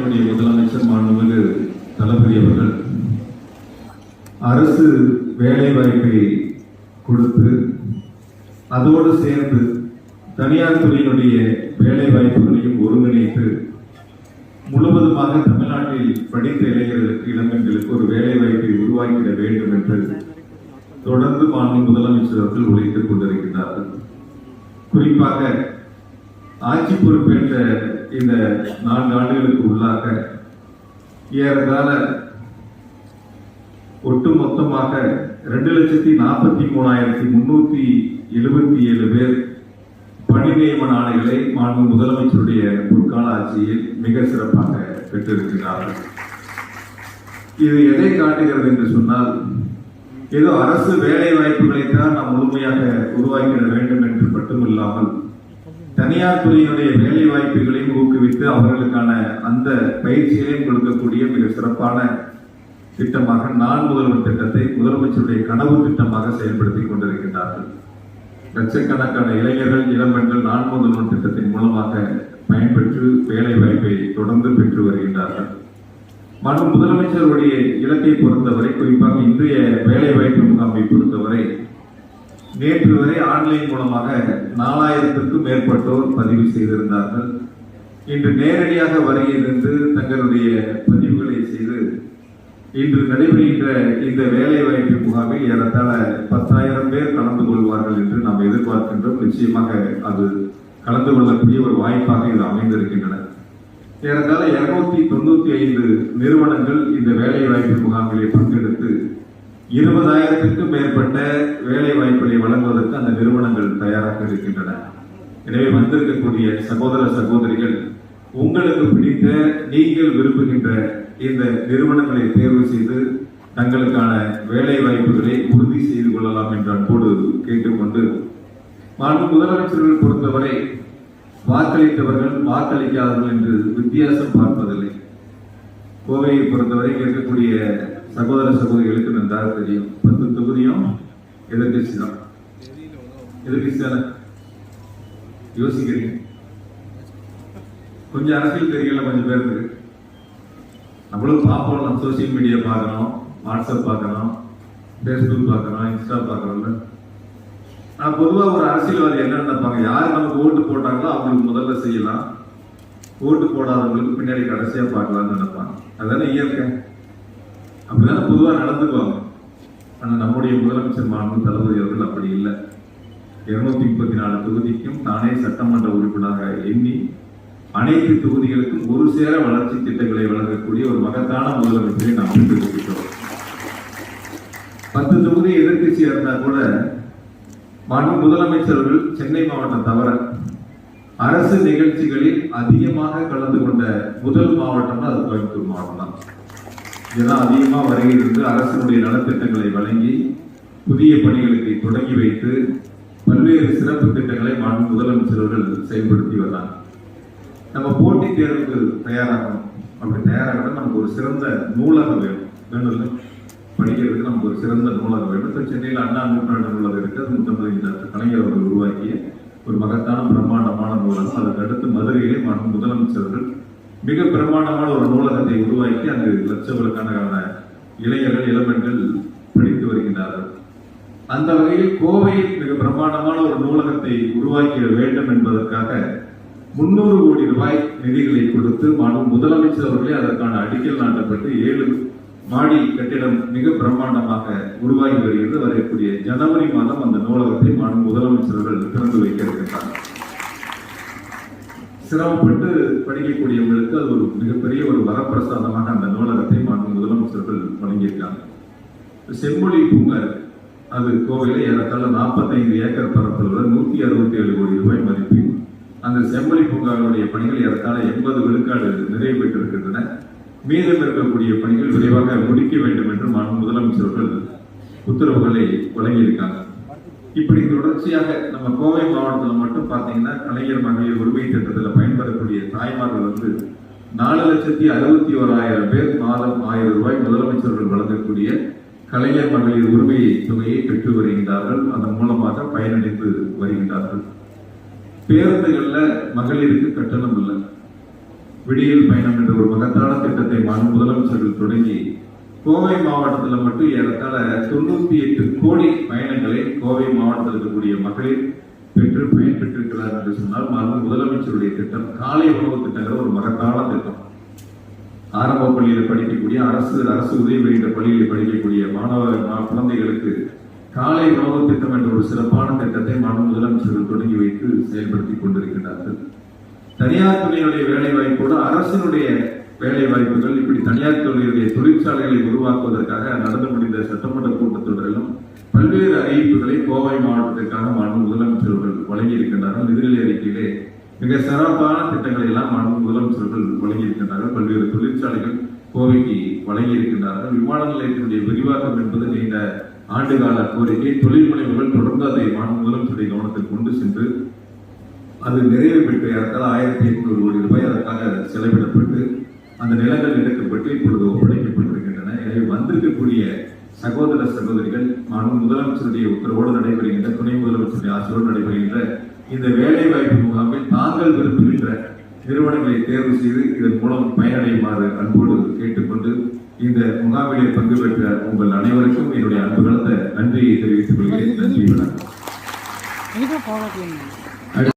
தமிழ்நாட்டினுடைய முதலமைச்சர் மாண்புமிகு தளபதி அவர்கள் அரசு வேலை வாய்ப்பை கொடுத்து அதோடு சேர்ந்து தனியார் துறையினுடைய வேலை வாய்ப்புகளையும் ஒருங்கிணைத்து முழுவதுமாக தமிழ்நாட்டில் படித்த இளைஞர்களுக்கு இளம்பெண்களுக்கு ஒரு வேலை வாய்ப்பை உருவாக்கிட வேண்டும் என்று தொடர்ந்து மாநில முதலமைச்சர் அவர்கள் உழைத்துக் கொண்டிருக்கிறார்கள். குறிப்பாக ஆட்சி பொறுப்பேற்ற இந்த நான்கு ஆண்டுகளுக்கு உள்ளாக ஏறத்தாழ ஒட்டு மொத்தமாக ரெண்டு லட்சத்தி நாற்பத்தி மூணாயிரத்தி முன்னூத்தி எழுபத்தி ஏழு பேர் பணி நியமன ஆணைகளை மாண்பு முதலமைச்சருடைய பொற்கால ஆட்சியில் மிக சிறப்பாக பெற்றிருக்கிறார்கள். இது எதை காட்டுகிறது என்று சொன்னால் ஏதோ அரசு வேலை வாய்ப்புகளை தான் நாம் முழுமையாக உருவாக்கிட வேண்டும் என்று மட்டுமில்லாமல் தனியார் துறையினுடைய வேலை வாய்ப்புகளையும் ஊக்குவித்து அவர்களுக்கான அந்த பயிற்சிகளையும் கொடுக்கக்கூடிய மிக சிறப்பான திட்டமாக நான் முதல்வர் திட்டத்தை முதலமைச்சருடைய கனவு திட்டமாக செயல்படுத்திக் கொண்டிருக்கின்றார்கள். லட்சக்கணக்கான இளைஞர்கள் இளம்பெண்கள் நான் முதல்வர் திட்டத்தின் மூலமாக பயன்பெற்று வேலை வாய்ப்பை தொடர்ந்து பெற்று வருகின்றார்கள். மற்றும் முதலமைச்சருடைய இலக்கை பொறுத்தவரை குறிப்பாக இன்றைய வேலை வாய்ப்பு முகாமை பொறுத்தவரை நேற்று வரை ஆன்லைன் மூலமாக நாலாயிரத்திற்கும் மேற்பட்டோர் பதிவு செய்திருந்தார்கள். இன்று நேரடியாக வருகிறது தங்களுடைய பதிவுகளை செய்து இன்று நடைபெறுகின்ற இந்த வேலை வாய்ப்பு முகாமில் ஏறத்தாழ பத்தாயிரம் பேர் கலந்து கொள்வார்கள் என்று நாம் எதிர்பார்க்கின்றோம். நிச்சயமாக அது கலந்து கொள்ளக்கூடிய ஒரு வாய்ப்பாக இது அமைந்திருக்கின்றன. ஏறத்தாழ இருநூத்தி தொண்ணூத்தி ஐந்து நிறுவனங்கள் இந்த வேலை வாய்ப்பு முகாமிலே பங்கெடுத்து இருபதாயிரத்திற்கும் மேற்பட்ட வேலை வாய்ப்புகளை வழங்குவதற்கு அந்த நிறுவனங்கள் தயாராக இருக்கின்றன. எனவே வந்திருக்கக்கூடிய சகோதர சகோதரிகள் உங்களுக்கு பிடித்த நீங்கள் விரும்புகின்ற இந்த நிறுவனங்களை தேர்வு செய்து தங்களுக்கான வேலை வாய்ப்புகளை உறுதி செய்து கொள்ளலாம் என்ற அன்போடு கேட்டுக்கொண்டு மாண்பு முதலமைச்சர்கள் பொறுத்தவரை வாக்களித்தவர்கள் வாக்களிக்காதவர்கள் என்று வித்தியாசம் பார்ப்பதில்லை. கோவையை பொறுத்தவரை இருக்கக்கூடிய சகோதர சகோதரிகளுக்கு நன்றாக தெரியும். பத்து தொகுதியும் எதிர்கட்சி தான். எதிர்கட்சி தானே? யோசிக்கிறீங்க. கொஞ்சம் அரசியல் தெரியல கொஞ்சம் பேருக்கு. நம்மளும் பார்ப்போம். நம்ம சோசியல் மீடியா பார்க்கணும் வாட்ஸ்அப் பார்க்கணும் ஃபேஸ்புக் பார்க்கணும் இன்ஸ்டா பார்க்கணும்ல. நான் பொதுவாக ஒரு அரசியல்வாதி என்ன நினைப்பாங்க யார் நமக்கு ஓட்டு போட்டாங்களோ அவங்களுக்கு முதல்ல செய்யலாம். ஓட்டு போடாதவங்களுக்கு பின்னாடி கடைசியாக பார்க்கலாம்னு நினைப்பாங்க. அதானே இயற்கை? அப்படிதானே பொதுவாக நடந்துக்குவாங்க. ஆனா நம்முடைய முதலமைச்சர் மாண்பு தளபதி அவர்கள் அப்படி இல்லை. இருநூத்தி முப்பத்தி நாலு தொகுதிக்கும் தானே சட்டமன்ற உறுப்பினராக எண்ணி அனைத்து தொகுதிகளுக்கும் ஒரு சேர வளர்ச்சி திட்டங்களை வழங்கக்கூடிய ஒரு மகத்தான முதலமைச்சரை நாம் பெற்றிருக்கிறோம் பத்து தொகுதி எதிர்க்கட்சியா இருந்தா கூட மாண்பு முதலமைச்சர்கள் சென்னை மாவட்டம் தவிர அரசு நிகழ்ச்சிகளில் அதிகமாக கலந்து கொண்ட முதல் மாவட்டம்னா அது கோயம்புத்தூர் மாவட்டம் தான். இதெல்லாம் அதிகமாக வருகை இருந்து அரசினுடைய நலத்திட்டங்களை வழங்கி புதிய பணிகளுக்கு தொடங்கி வைத்து பல்வேறு சிறப்பு திட்டங்களை மாண்பு முதலமைச்சர்கள் செயல்படுத்தி வர்றாங்க நம்ம போட்டித் தேர்வுக்கு தயாராகணும். அப்படி தயாராகணும் நமக்கு ஒரு சிறந்த நூலகம் வேணும். வேணும் படிக்கிறதுக்கு நமக்கு ஒரு சிறந்த நூலகம் வேணும். இப்போ சென்னையில் அண்ணா நூற்றாண்டு நூலகம் இருக்கு. அது முத்தமிழ் கலைஞர் அவர்கள் உருவாக்கிய ஒரு மகத்தான பிரம்மாண்டமான நூலகம். அதற்கு அடுத்து மதுரையிலே மாநில முதலமைச்சர்கள் மிக பிரமாண்டமான ஒரு நூலகத்தை உருவாக்கி அங்கு லட்சக்கணக்கான இளைஞர்கள் இளம்பெண்கள் படித்து வருகின்றார்கள். அந்த வகையில் கோவையில் மிக பிரமாண்டமான ஒரு நூலகத்தை உருவாக்கிட வேண்டும் என்பதற்காக முன்னூறு கோடி ரூபாய் நிதிகளை கொடுத்து மாண்பு முதலமைச்சர் அவர்களே அதற்கான அடிக்கல் நாட்டப்பட்டு ஏழு மாடி கட்டிடம் மிக பிரம்மாண்டமாக உருவாகி வருகிறது. வரக்கூடிய ஜனவரி மாதம் அந்த நூலகத்தை மாண்பு முதலமைச்சர்கள் திறந்து வைக்க இருக்கின்றார் சிரமப்பட்டு படிக்கக்கூடியவங்களுக்கு அது ஒரு மிகப்பெரிய ஒரு வரப்பிரசாதமாக அந்த நூலகத்தை மாற்றும் முதலமைச்சர்கள் வழங்கியிருக்காங்க. செம்மொழி பூங்கா அது கோவையில் ஏறத்தாழ 45 ஏக்கர் பரப்பளவுல நூத்தி அறுபத்தி ஏழு கோடி ரூபாய் மதிப்பில். அந்த செம்மொழி பூங்காவுடைய பணிகள் ஏறத்தாழ எண்பது விழுக்காடு நிறைவு பெற்றிருக்கின்றன. மீதம் இருக்கக்கூடிய பணிகள் விரைவாக முடிக்க வேண்டும் என்று மாண்பு முதலமைச்சர்கள் உத்தரவுகளை வழங்கியிருக்காங்க. இப்படி தொடர்ச்சியாக நம்ம கோவை மாவட்டத்தில் மட்டும் பார்த்தீங்கன்னா கலைஞர் மகளிர் உரிமை திட்டத்தில் பயன்பெறக்கூடிய தாய்மார்கள் வந்து நாலு லட்சத்தி அறுபத்தி ஓராயிரம் பேர் மாதம் ஆயிரம் ரூபாய் முதலமைச்சர்கள் வழங்கக்கூடிய கலைஞர் மகளிர் உரிமை தொகையை பெற்று வருகின்றார்கள். அதன் மூலமாக பயனடைந்து வருகின்றார்கள். பேருந்துகளில் மகளிருக்கு கட்டணம் இல்லை. விடியல் பயணம் என்ற ஒரு மகத்தான திட்டத்தை மாண்பு முதலமைச்சர்கள் தொடங்கி கோவை மாவட்டத்தில் மட்டும் ஏறத்தாழ தொண்ணூத்தி எட்டு கோடி பயணங்களை கோவை மாவட்டத்தில் இருக்கக்கூடிய மகளிர் பெற்று பயன்பெற்றிருக்கிறார் என்று சொன்னால் மாண்பு முதலமைச்சருடைய திட்டம் காலை உணவு திட்டங்கள் ஒரு மகத்தான திட்டம். ஆரம்ப பள்ளியில் படிக்கக்கூடிய அரசு அரசு உதவி பெறுகின்ற பள்ளியில் படிக்கக்கூடிய மாணவ மா- குழந்தைகளுக்கு காலை உணவு திட்டம் என்ற ஒரு சிறப்பான திட்டத்தை மாண்பு முதலமைச்சர்கள் தொடங்கி வைத்து செயல்படுத்தி கொண்டிருக்கிறார்கள் தனியார் துறையுடைய வேலை வாய்ப்போடு அரசினுடைய வேலை வாய்ப்புகள் இப்படி தனியார் துறையுடைய தொழிற்சாலைகளை உருவாக்குவதற்காக நடந்து முடிந்த சட்டமன்ற கூட்டத்தொடரிலும் பல்வேறு அறிவிப்புகளை கோவை மாவட்டத்திற்காக மாண்பு முதலமைச்சர்கள் வழங்கி இருக்கின்றார்கள் நிதிநிலை அறிக்கையிலே மிக சிறப்பான திட்டங்களை எல்லாம் மாண்பு முதலமைச்சர்கள் வழங்கியிருக்கின்றார்கள். பல்வேறு தொழிற்சாலைகள் கோவைக்கு வழங்கி இருக்கின்றார்கள் விமான நிலையத்தினுடைய விரிவாக்கம் என்பது நீண்ட ஆண்டுகால கோரிக்கை தொழில் முனைவுகள் தொடர்ந்து அதை மாண்பு முதலமைச்சருடைய கவனத்தில் கொண்டு சென்று அது நிறைவு பெற்று அதற்காக ஆயிரத்தி எட்நூறு கோடி ரூபாய் அதற்காக செலவிடப்பட்டு அந்த நிலங்கள் எடுக்கப்பட்டு இப்பொழுது ஒப்படைக்கப்பட்டிருக்கின்றன எனவே வந்திருக்கக்கூடிய சகோதர சகோதரிகள் மாண்பு முதலமைச்சருடைய உத்தரவோடு நடைபெறுகின்ற துணை முதலமைச்சருடைய ஆசையோடு நடைபெறுகின்ற இந்த வேலை வாய்ப்பு முகாமில் தாங்கள் விரும்புகின்ற நிறுவனங்களை தேர்வு செய்து இதன் மூலம் பயனடையுமாறு அன்போடு கேட்டுக்கொண்டு இந்த முகாமிலே பங்கு பெற்ற உங்கள் அனைவருக்கும் என்னுடைய அன்பு கலந்த நன்றியை தெரிவித்துக் கொள்கிறேன். நன்றி வணக்கம்.